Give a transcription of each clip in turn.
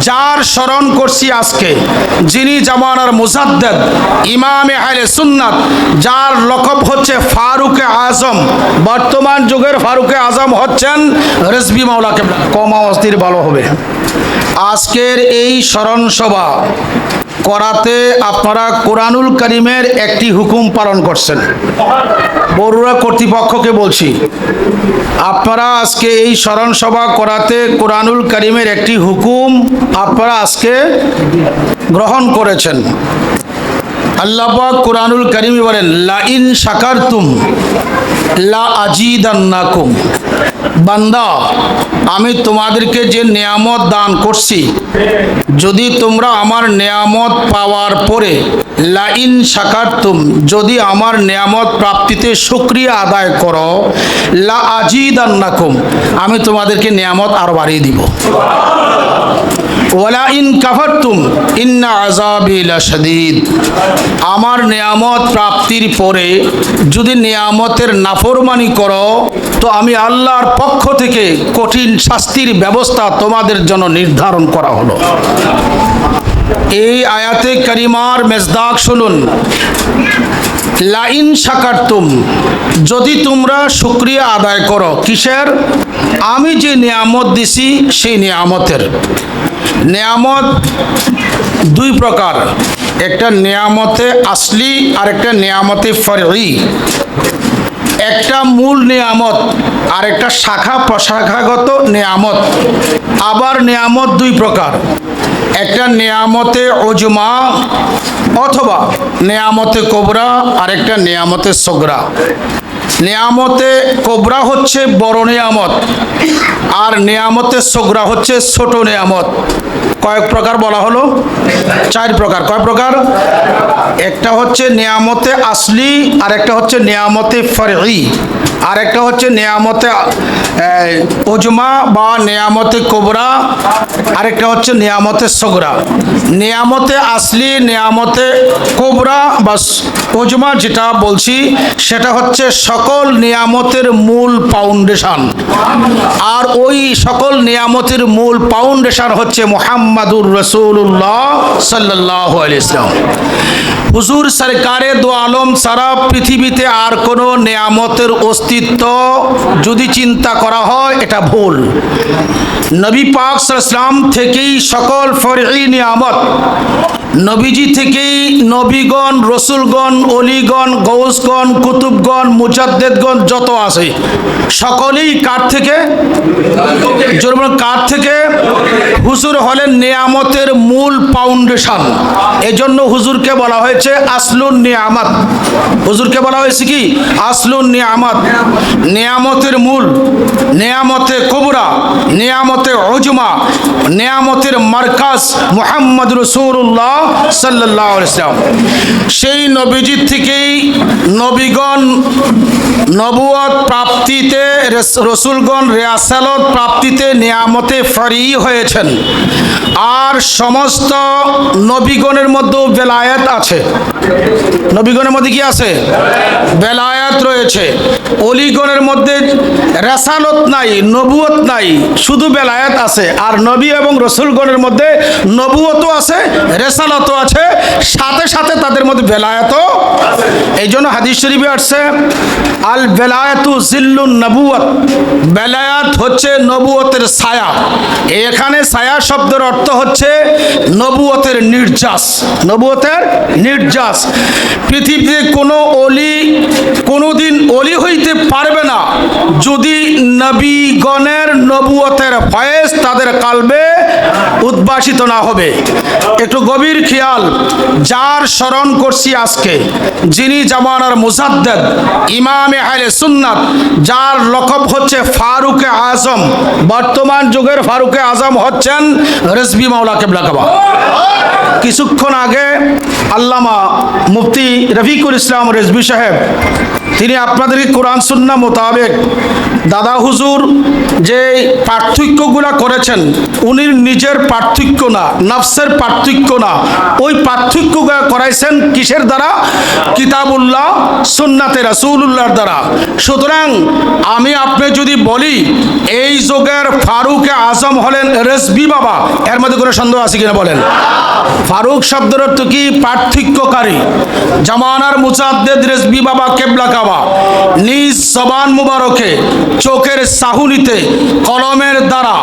যার স্মরণ করছি আজকে, যিনি জামানার মুজাদ্দেদ, ইমামে আহলে সুন্নাত, যার লকব হচ্ছে ফারুকে আজম। বর্তমান যুগের ফারুকে আজম হচ্ছেন রেসবি মাওলাকে কম অস্থির ভালো হবে। আজকের এই স্মরণ সভা করাতে আপনারা কোরআনুল করিমের একটি হুকুম পালন করছেন। বড়ুয়া কর্তৃপক্ষকে বলছি, আপনারা আজকে এই স্মরণ সভা করাতে কোরআনুল করিমের একটি হুকুম আপনারা আজকে গ্রহণ করেছেন। আল্লাহ পাক কোরআনুল করিমি বলেন, লা ইন শাকারতুম লা আজিদান্নাকুম। বান্দা, আমি তোমাদেরকে যে নিয়ামত দান করছি, যদি তোমরা আমার নিয়ামত পাওয়ার পরে লাইন শাকারতুম যদি আমার নিয়ামত প্রাপ্তিতে সুক্রিয়া আদায় করো, লা আজিদান্নাকুম, আমি তোমাদেরকে নিয়ামত আরও বাড়িয়ে দিব। ওয়ালা ইন কাফারতুম, ইন্না লাশাদীদ। আমার নিয়ামত প্রাপ্তির পরে যদি নিয়ামতের নাফরমানি করো তো আমি আল্লাহর পক্ষ থেকে কঠিন শাস্তির ব্যবস্থা তোমাদের জন্য নির্ধারণ করা হলো। এই আয়াতে করিমার মেজদাক শুনুন। লাইন শাকারতুম যদি তোমরা শুক্রিয়া আদায় করো, কিসের? আমি যে নিয়ামত দিছি, সেই নিয়ামতের। নিয়ামত দুই প্রকার, একটা নিয়ামতে আসলি আর একটা নিয়ামতে ফরি একটা মূল নিয়ামত আর একটা শাখা প্রশাখাগত নিয়ামত। আবার নিয়ামত দুই প্রকার। একটা নিয়ামতে ওজমা অথবা নিয়ামতে কোবরা আর একটা নিয়ামতে সগরা। নিয়ামতে কোবরা হচ্ছে বড় নিয়ামত আর নিয়ামতে সোগরা হচ্ছে ছোট নিয়ামত। কয়েক প্রকার বলা হলো, চার প্রকার। কয় প্রকার? একটা হচ্ছে নিয়ামতে আসলি আর একটা হচ্ছে নিয়ামতে ফরি আর একটা হচ্ছে নিয়ামতে ওজমা বা নিয়ামতে কোবরা, আরেকটা হচ্ছে নিয়ামতে সগরা। নিয়ামতে আসলি, নিয়ামতে কোবরা বা ওজমা যেটা বলছি, সেটা হচ্ছে সকল নিয়ামতের মূল ফাউন্ডেশন আর ওই সকল নিয়ামতের মূল ফাউন্ডেশন হচ্ছে মোহাম্মদুর রসুল্লাহ সাল্লাহ ইসলাম হুজুর, সরকারে দো আলম সারা পৃথিবীতে আর কোনো নিয়ামতের অস্তিত্ব যদি চিন্তা করা হয় এটা ভুল। নবী পাক ইসলাম থেকেই সকল ফরঈ নিয়ামত নবীজি থেকেই নবীগণ, রসুলগণ, অলিগণ গৌসগণ কুতুবগণ, মুজাদ্দেদগণ যত আছে, সকলেই কার থেকে? কার থেকে? হুজুর হলেন নিয়ামতের মূল ফাউন্ডেশন। এজন্য হুজুরকে বলা হয়েছে আসলুন নিয়ামত। হুজুরকে বলা হয়েছে কি? আসলুন নিয়ামত। নিয়ামতের মূল, নিয়ামতে কবরা, নিয়ামতে অজমা নিয়ামতের মার্কাজ মোহাম্মদ রসুল্লাহ সাল্লাহ সেই থেকেই নবীগণ প্রাপ্তিতে, রেস- রসুলগণ রেয়াসালত প্রাপ্তিতে নিয়ামতে ফরি হয়েছেন। আর সমস্ত নবীগণের মধ্যেও বেলায়েত আছে। নবীগণের মধ্যে কি আছে? বেলায়াত রয়েছে। অলিগণের মধ্যে রেসালত নাই নবুয়ত নাই, শুধু বেলায়াত আছে। আর নবী এবং রসুলগণের মধ্যে নবুয়তও আছে, রেসালতও আছে, সাথে সাথে তাদের মধ্যে বেলায়াতও এই জন্য হাদিস শরীফে আসছে, আল বেলায়াতু জিল্লুন নবুয়ত বেলায়াত হচ্ছে নবুয়তের ছায়া। এখানে ছায়া শব্দের অর্থ হচ্ছে নবুয়তের নির্যাস। নবুয়তের নির্যাস। পৃথিবীতে কোনো অলি কোনোদিন অলি হইতে পারবে না। যদি নবীগণের নবুয়তের ফয়েজ তাদের কালবে উদ্ভাসিত না হবে। একটু গভীর খেয়াল, যার স্মরণ করছি আজকে, যিনি জামানার মুজাদ্দেদ ইমামে আহলে সুন্নাত, যার লকব হচ্ছে ফারুকে আজম, বর্তমান যুগের ফারুকে আজম হচ্ছেন রেজবি মাওলা কেবলা কাবা। কিছুক্ষণ আগে আল্লামা মুফতি রফিকুল ইসলাম রেজবি সাহেব তিনি আপনাদেরকে কোরআন সুন্না মোতাবেক দাদা হুজুর, যে পার্থক্যগুলো করেছেন উনি নিজের পার্থক্য না, নফসের পার্থক্য না। ওই পার্থক্যগুলো করাইছেন কিসের দ্বারা? কিতাবুল্লাহ, সুন্নাতে রাসূলুল্লাহর দ্বারা। সুতরাং আমি আপনি যদি বলি, এই যুগের ফারুক আজম হলেন রেসবি বাবা, এর মধ্যে কোনো সন্দেহ আছে কিনা বলেন? ফারুক শব্দের অর্থ কি? পার্থক্যকারী। জামানার মুজাদ্দেদ রেসবি বাবা কেবলা কাবা। নিজ জবান মুবারকে চোখের সাহুনিতে কলমের দ্বারা,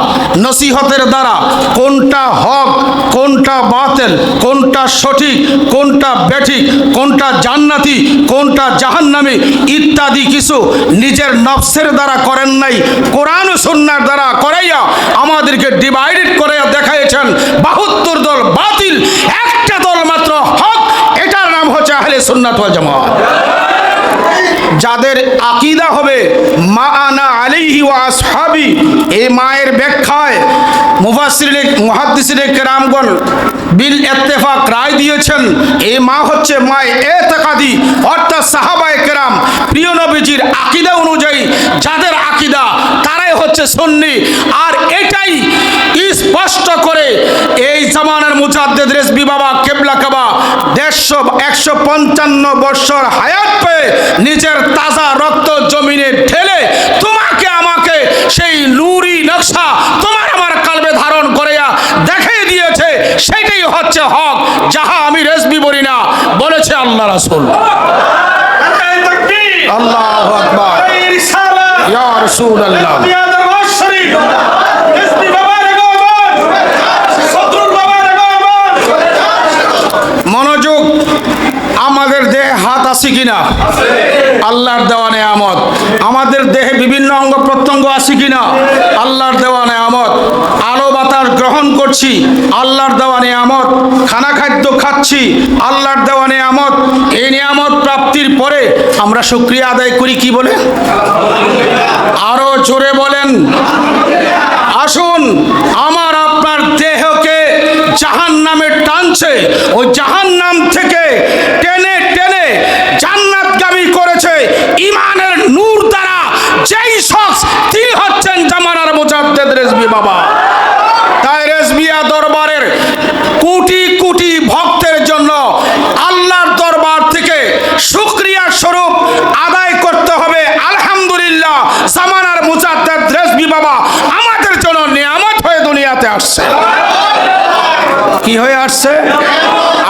নসিহতের দ্বারা কোনটা হক, কোনটা বাতেল, কোনটা সঠিক, কোনটা বেঠিক, কোনটা জান্নাতি, কোনটা জাহান্নামি ইত্যাদি কিছু নিজের নফসের দ্বারা করেন নাই, কোরআন ও সুন্নার দ্বারা করাইয়া আমাদেরকে ডিভাইডেড করে দেখাইছেন বাহাত্তর দল বাতিল, একটা দল মাত্র হক, এটার নাম হচ্ছে আহলে সুন্নাত ওয়াল জামাত। যাদের আকিদা হবে, মা আনা আলিহি ও আসহাবি, এই মায়ের ব্যাখ্যায় মুফাসির মুহাদ্দিসিনে কেরামগণ বিল ইত্তেফাক রায় দিয়েছেন, এই মা হচ্ছে মায় এতেকাদি, অর্থাৎ সাহাবায় কেরাম, প্রিয় নবীজির আকিদা অনুযায়ী যাদের আকিদা হচ্ছে সুন্নি। আর এটাই স্পষ্ট করে এই জামানার মুজাদ্দেদ রেজবি বাবা কেবলা কাবা দেড়শো একশো পঞ্চান্ন বৎসর হায়াত পেয়ে নিজের তাজা রক্ত জমিনে ঢেলে তোমাকে আমাকে সেই নুরি নকশা তোমার আমার কালবে ধারণ করিয়া দেখিয়ে দিয়েছে। সেটাই হচ্ছে হক যাহা আমি রেজবি বলি না বলেছে আল্লাহ রাসূল। আল্লাহু আকবার। ইয়া রাসূলুল্লাহ। মনোযোগ আমাদের দেহে হাত আছে কিনা? আল্লাহর দেওয়া নেয়ামত। আমাদের দেহে বিভিন্ন অঙ্গ প্রত্যঙ্গ আছে কিনা? আল্লাহর দেওয়া নেয়ামত। আলো বাতাস গ্রহণ করছি আল্লাহর দেওয়া নেয়ামত। খানা খাদ্য খাচ্ছি আল্লাহর দেওয়া নেয়ামত। এই নিয়ামত প্রাপ্তির পরে আমরা শুক্রিয়া আদায় করি কি বলে? জোরে বলেন। আসুন, আমার আপনার দেহকে জাহান নামে টানছে। ওই জাহান নাম থেকে টেনে টেনে জান্নাতগামী করেছে ইমানের নূর দ্বারা। যেই শখস তিনি হচ্ছেন জামানার মুজাদ্দেদ রেজবি বাবা। তাই রেজবিয়া দরবারের কোটি কোটি ভক্তের জন্য আল্লাহর দরবার থেকে শুক্রিয়া স্বরূপ আদায় করতে হবে আলহামদুলিল্লাহ জামানার মুজাদ্দেদ রেজবি বাবা আমাদের জন্য নিয়ামত হয়ে দুনিয়াতে আসছে। কি হয়ে আসছে?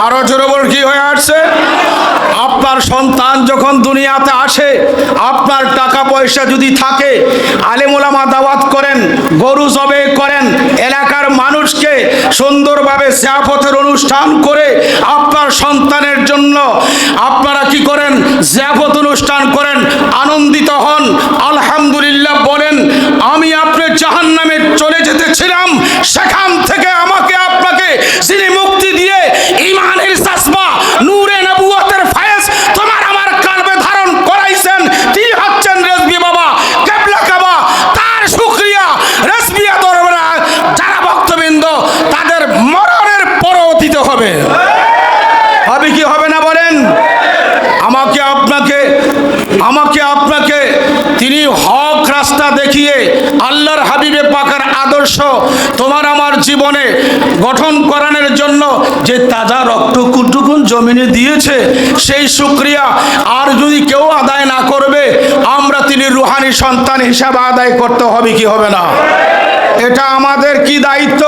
আরও জোরে বল কি হয়ে আসছে? আপনার সন্তান যখন দুনিয়াতে আসে, আপনার টাকা পয়সা যদি থাকে আলেমুলামা দাওয়াত করেন, গরু জবে করেন, এলাকার মানুষকে সুন্দরভাবে জিয়াফতের অনুষ্ঠান করে আপনার সন্তানের জন্য আপনারা কি করেন? জিয়াফত অনুষ্ঠান করেন, আনন্দিত হন। আলহামদুলিল্লাহ বলেন, আমি আপনি জাহান নামে চলে যেতেছিলাম সেখান থেকে আমাকে আপনাকে যিনি মুক্তি দিয়ে ইমানের চাষমা নূরে নবুয়তের ফায়েজ তোমার আমার কালবে ধারণ করাইছেন তিনি হচ্ছেন রেজবি বাবা কেবলা কাবা তার শুক্রিয়া রেজবিয়া দরবারে যারা ভক্তবৃন্দ তাদের মরণের পরও দিতে হবে হবে কি হবে না বলেন আমাকে আপনাকে আমাকে আপনাকে তিনি হক রাস্তা দেখিয়ে আল্লাহর হাবিবে পাকার আদর্শ তোমার আমার জীবনে গঠন করানোর জন্য যে তাজা রক্তকুটুকুন জমিনে দিয়েছে, সেই শুক্রিয়া আর যদি কেউ আদায় না করবে, আমরা তিনি রুহানি সন্তান হিসাবে আদায় করতে হবে, কি হবে না? এটা আমাদের কি দায়িত্ব?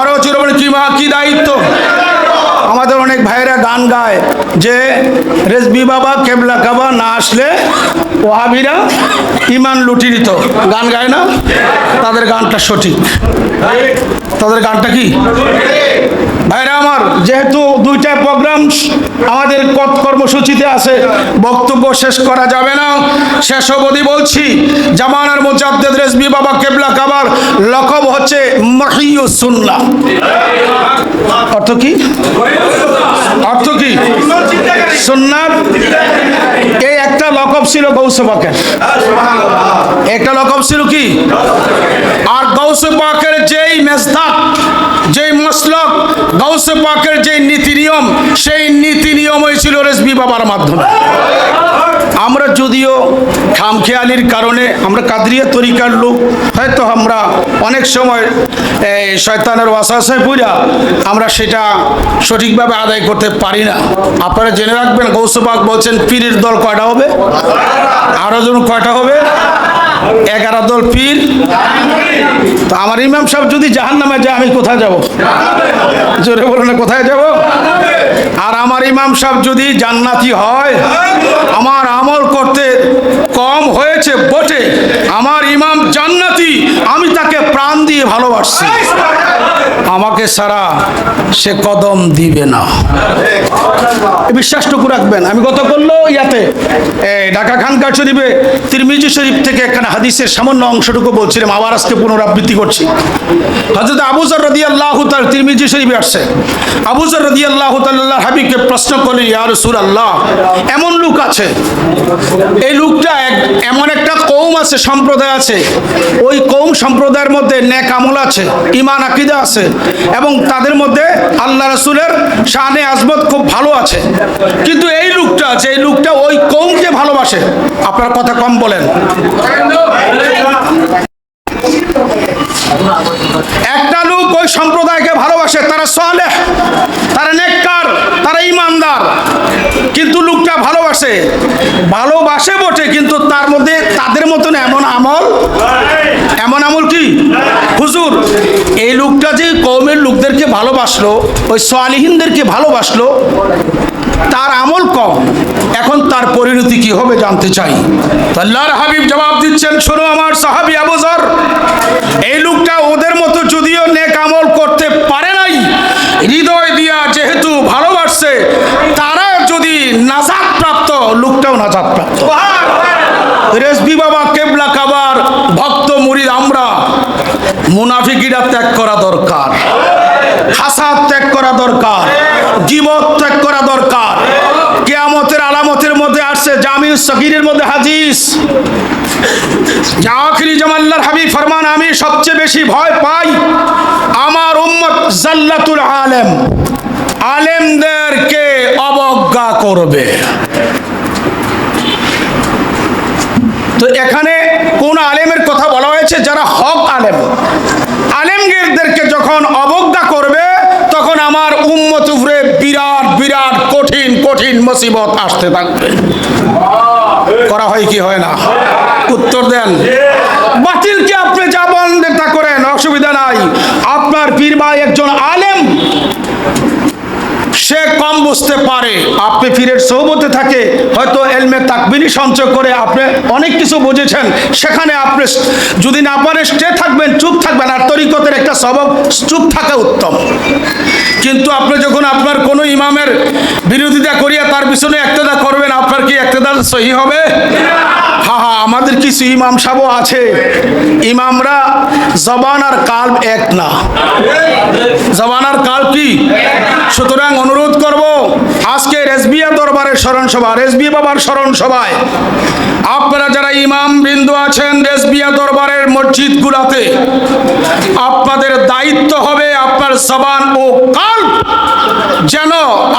আরও চির কি মা, কি দায়িত্ব? আমাদের অনেক ভাইয়েরা গান গায় যে রেজবি বাবা কেবলা কাবা না আসলে ওহাবিরা ইমান লুটি নিত। গান গায় না? তাদের গানটা সঠিক। তাদের গানটা কি? ভাইরা আমার, যেহেতু দুইটা প্রোগ্রাম আমাদের কর্মসূচিতে আছে, বক্তব্য শেষ করা যাবে না। শেষ অবধি বলছি, জামানার মুজাদ্দেদ রেজবি বাবা কেবলা কাবার লকব হচ্ছে মহিউসুল্লাহ অর্থ কি? অর্থ কি? সুন্নাত এই একটা লকব ছিল গৌসে পাকের একটা লকব ছিল কি? আর গৌসে পাকের যেই মেজদাক যেই মসলক গাউসে পাকের যে নীতি নিয়ম, সেই নীতি নিয়মই ছিল রেসবি বাবার মাধ্যমে। আমরা যদিও খামখেয়ালির কারণে আমরা কাদরিয়া তরিকার লোক, হয়তো আমরা অনেক সময় এই শয়তানের ওয়াসাসায় পুরা আমরা সেটা সঠিকভাবে আদায় করতে পারি না। আপনারা জেনে রাখবেন গৌসবাগ বলছেন, পীরের দল কয়টা হবে? আরও জন কয়টা হবে? এগারো দল পীর। তো আমার ইমাম সাহেব যদি জাহান নামে যায়, আমি কোথায় যাব? জোরে বলে না কোথায় যাব? আর আমার ইমাম সাহেব যদি জান্নাতি হয়, আমার আমল করতে কম হয়েছে বটে, আমার ইমাম জান্নাতি, আমি তাকে প্রাণ দিয়ে ভালোবাসছি। আমাকে সারা সে কদম দিবে না। বিশ্বাসটুকু রাখবেন। আমি গত করল ইয়াতে। ঢাকা খানকার শরীফে তিরমিজি শরীফ থেকে এখানে হাদিসের সামান্য অংশটুকু বলছিলাম, আবার আজকে পুনরাবৃত্তি করছি। হজরত আবুজর রদি আল্লাহ তার তিরমিজি শরীফে আসছে। আবুজর রদি আল্লাহ তাল্লাহ হাবিবকে প্রশ্ন করলেন ইয়া রসুল আল্লাহ এমন লোক আছে? এই লোকটা এমন একটা কৌম আছে, সম্প্রদায় আছে। ওই কৌম সম্প্রদায়ের মধ্যে নেক আমল আছে ইমান আকিদা আছে এবং তাদের মধ্যে আল্লাহ রসুলের শানে আজমত খুব ভালো আছে। কিন্তু এই লোকটা আছে, এই লোকটা ওই কৌমকে ভালোবাসে। আপনার কথা কম বলেন। একটা লোক ওই সম্প্রদায়কে ভালোবাসে, তারা সালেহ, তারা নেককার, তারা ইমানদার। কিন্তু লোকটা ভালোবাসে। ভালোবাসে বটে, কিন্তু তার মধ্যে তাদের মতন এমন আমল এমন আমল কি? হুজুর, এই লোকটা যে কৌমের লোকদেরকে ভালোবাসলো, ওই সোয়ালিহীনদেরকে ভালোবাসলো তার আমল কম। এখন তার পরিণতি কি হবে জানতে চাই। আল্লাহর হাবিব জবাব দিচ্ছেন, শোনো আমার সাহাবি আবুজর এই লোকটা ওদের মতো যদিও নেক আমল করতে পারে নাই, হৃদয় দিয়া যেহেতু ভালোবাসছে, তারা যদি নাজাত প্রাপ্ত লোকটাও নাজাত প্রাপ্ত রেসবি বাবা, কেবলা কাবার ভক্ত, মুরিদ, আমরা মুনাফিকিরা ত্যাগ করা দরকার। হাসাদ ত্যাগ করা দরকার জীবত ত্যাগ করা দরকার। কেয়ামতের আলামতের মধ্যে আসছে জামি সকিরের মধ্যে আখরি জামাল্লার ফরমান, আমি সবচেয়ে বেশি ভয় পাই আমার উম্মত জাল্লাতুল আলেম। আলেমদেরকে অবজ্ঞা করবে। তো এখানে কোন আলেমের কথা বলা হয়েছে যারা হক আলেম। আলেমগীরদেরকে যখন আমার উম্মত উপরে বিরাট বিরাট কঠিন কঠিন মুসিবত আসতে থাকবে। করা হয় কি হয় না? উত্তর দেন। বাতিলকে আপনি যা বলেন তা করেন, অসুবিধা নাই। আপনার পীর ভাই একজন আলেম। সে কম বুঝতে পারে। আপনি ফিরের সৌবতে থাকে, হয়তো এলমে তাকবিনী সঞ্চয় করে আপনি অনেক কিছু বুঝেছেন। সেখানে আপনি যদি না পারে, স্টে থাকবেন, চুপ থাকবেন, আর তরিকতের একটা স্বভাব চুপ থাকা উত্তম। কিন্তু আপনি যখন আপনার কোনো ইমামের বিরোধিতা করিয়া তার পিছনে একতেদা করবেন, আপনার কি একতেদা সহি হবে? হা হা, আমাদের কিছু ইমাম সাহেব আছে। ইমামরা জবান আর কাল এক না। জবান আর কাল কি? সুতরাং অনুরোধ করব আজকে রেসবিয়া দরবারের স্মরণ সভা রেসবি বাবার স্মরণ সভায় আপনারা যারা ইমাম বিন্দু আছেন রেসবিয়া দরবারের মসজিদগুলাতে, আপনাদের দায়িত্ব হবে যেন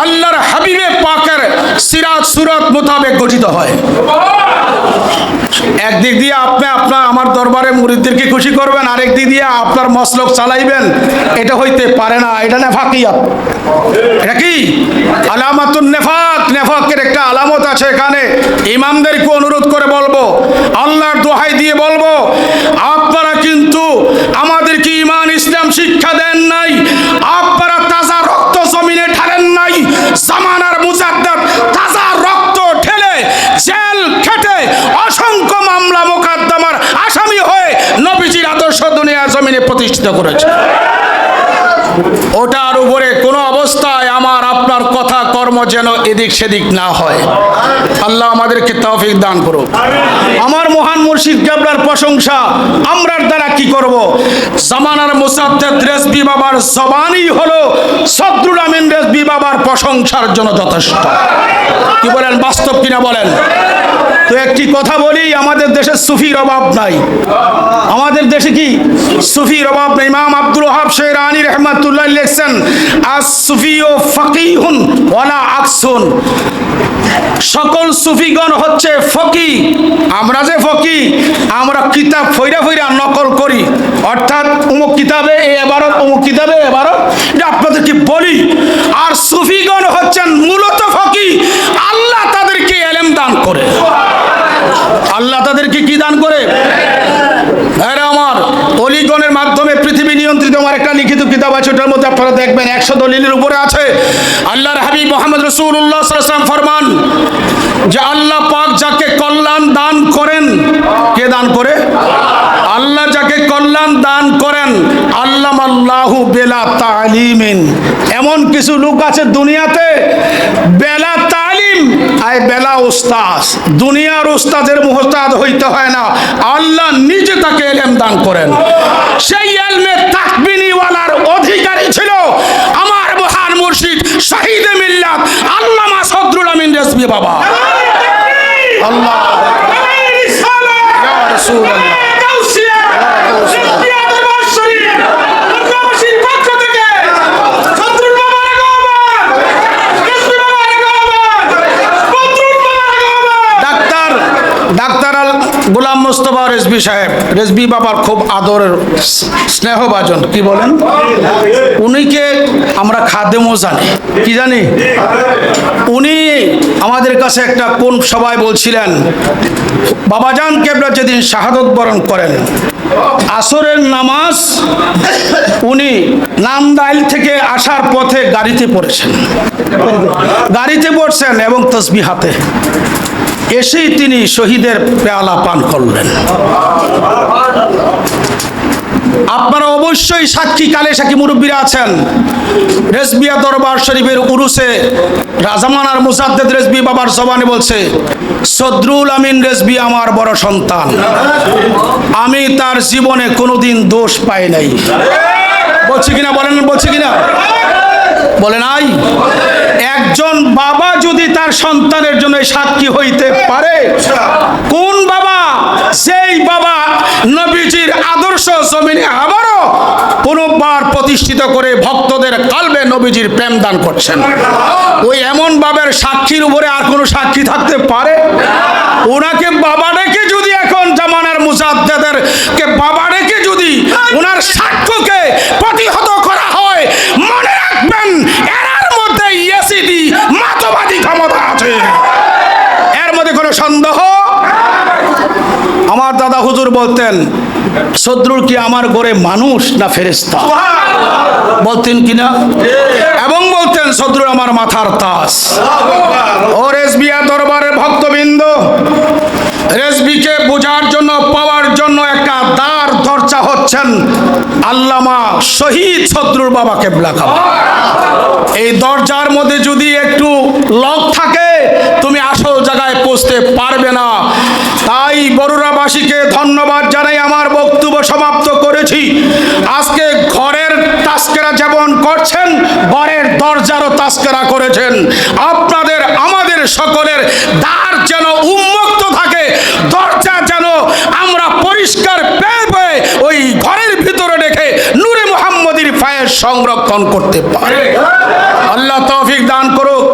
আল্লাহর হাবিবে পাকের সিরাত সুরত মোতাবেক গঠিত হয়। একদিক দিয়ে আপনি আপনার আমার দরবারে খুশি করবেন দিয়ে আপনার চালাইবেন, এটা হইতে পারে না, এটা নেফাকিয়াত। এটা কি? আলামাতুন নেফাক, নেফাকের একটা আলামত আছে এখানে। ইমামদেরকে অনুরোধ করে বলব, আল্লাহর দোহাই দিয়ে বলব, আপনারা কিন্তু আমাদেরকে ইমান ইসলাম শিক্ষা দেন নাই? আপনারা তাজা রক্ত জমিনে ঢালেন নাই? জামানার মুজাদ্দার তাজা রক্ত ঠেলে জেল খেটে অসংখ্য মামলা মোকদ্দমার আসামি হয়ে নবীজির আদর্শ দুনিয়া জমিনে প্রতিষ্ঠিত করেছে। ওটার উপরে কোনো অবস্থায় আমার আপনার কথা কর্ম যেন এদিক সেদিক না হয়। আল্লাহ আমাদেরকে তৌফিক দান করুক। আমার মহান মুর্শিদ কেবলার প্রশংসা, আমরার দ্বারা কি করব? জামানার মুসাদ্দেদ রেজবি বাবার জবানই হলো সদরুল আমিন রেজবি বাবার প্রশংসার জন্য যথেষ্ট। কি বলেন, বাস্তব কিনা বলেন? তো একটি কথা বলি, আমাদের দেশে সুফির অভাব নাই। আমাদের দেশে কি? সুফির অভাব নাই। ইমাম আব্দুল ওহাব শেরানি রহমাতুল্লাহ লিখছেন, আস সুফি ও ফকিহুন ওয়ালা আকসুন। সকল সুফিগণ হচ্ছে ফকি। আমরা যে ফকি, আমরা কিতাব ফইরা ফইরা নকল করি। অর্থাৎ অমুক কিতাবে এ এবারত অমুক কিতাবে এবারত। আপনাদেরকে বলি, আর সুফিগণ হচ্ছেন মূলত ফকি আল্লাহ তাদেরকে এলেম দান করে আল্লাহ কি দান করে? আমার, অলিগণের মাধ্যমে পৃথিবী নিয়ন্ত্রিত আমার একটা লিখিত কিতাব আছে, ওটার মধ্যে আপনারা দেখবেন, একশো দলিলের উপরে আছে। আল্লাহর মোহাম্মদ ফরমান, যে আল্লাহ পাক যাকে কল্যাণ দান করেন, কে দান করে? আল্লাহ যাকে কল্যাণ দান করেন আল্লাহ আল্লাহু বেলা তালিমিন। এমন কিছু লোক আছে দুনিয়াতে, বেলা আয় বেলা উস্তাদ দুনিয়ার উস্তাদের মুহতাদ হইতে হয় না। আল্লাহ নিজে তাকে এলেম দান করেন। সেই এলমে তাকবিনীওয়ালার অধিকারী ছিল আমার মহান মুর্শিদ শহীদ মিল্লাত আল্লামা সদরুল আমিন রেসবি বাবা। আল্লাহ রাসূলুল্লাহ। গোলাম মোস্তফা রেজবি সাহেব। রেজবি বাবার খুব আদরের স্নেহভাজন, কি বলেন? উনিকে আমরা খাদেমও জানি। কি জানি? উনি আমাদের কাছে একটা কোন সবাই বলছিলেন বাবাজান কেবলা যেদিন শাহাদত বরণ করেন, আসরের নামাজ উনি নামদাইল থেকে আসার পথে গাড়িতে পড়েছেন। গাড়িতে পড়ছেন এবং তসবি হাতে এসেই তিনি শহীদের পেয়ালা পান করলেন। আপনারা অবশ্যই সাক্ষী কালে সাক্ষী মুরব্বীরা আছেন। রেজবিয়া দরবার শরীফের উরুসে রাজামানার মুসাদ্দেদ রেজবি বাবার জবানে বলছে, সদরুল আমিন রেজবি আমার বড় সন্তান। আমি তার জীবনে কোনোদিন দোষ পাই নাই। বলছি কিনা, বলেন, বলছি কিনা? বলে নাই? একজন বাবা যদি তার সন্তানের জন্য সাক্ষী হইতে পারে, কোন বাবা? সেই বাবা নবীজির আদর্শ জমিনে আবারও পুনর্বার প্রতিষ্ঠিত করে ভক্তদের কালবে নবীজির প্রেম দান করছেন। ওই এমন বাবার সাক্ষীর উপরে আর কোনো সাক্ষী থাকতে পারে? ওনাকে বাবা ডেকে যদি এখন জামানার মুজাদ্দেদের কে বাবা ডেকে যদি ওনার সাক্ষ্যকে প্রতিহত করা হয় মনে রাখবেন এরার মধ্যে ইয়েসিদি মাতবাদী ক্ষমতা আছে এর মধ্যে কোনো সন্দেহ আমার দাদা হুজুর বলতেন, শত্রুর কি আমার ঘরে মানুষ না ফেরেস্তা বলতেন কিনা? এবং বলতেন, শত্রুর আমার মাথার তাস। ও রেসবিয়া দরবারের ভক্তবৃন্দ রেসবিকে বোঝার জন্য, পাওয়ার জন্য একটা দ্বার দরজা হচ্ছেন আল্লামা শহীদ শত্রুর বাবা কেবলা খাবা এই দরজার মধ্যে যদি একটু লক থাকে পৌঁছতে পারবে না। তাই বরুরাবাসীকে ধন্যবাদ জানাই, আমার বক্তব্য সমাপ্ত করেছি। আজকে ঘরের তাস্কেরা যেমন করছেন, ঘরের দরজারও তাস্কেরা করেছেন। আপনাদের, আমাদের সকলের দ্বার যেন উন্মুক্ত থাকে, দরজা যেন আমরা পরিষ্কার পেয়ে পেয়ে ওই ঘরের ভিতরে রেখে নূরে মোহাম্মদীর ফায়ের সংরক্ষণ করতে পারে। আল্লাহ তৌফিক দান করুক।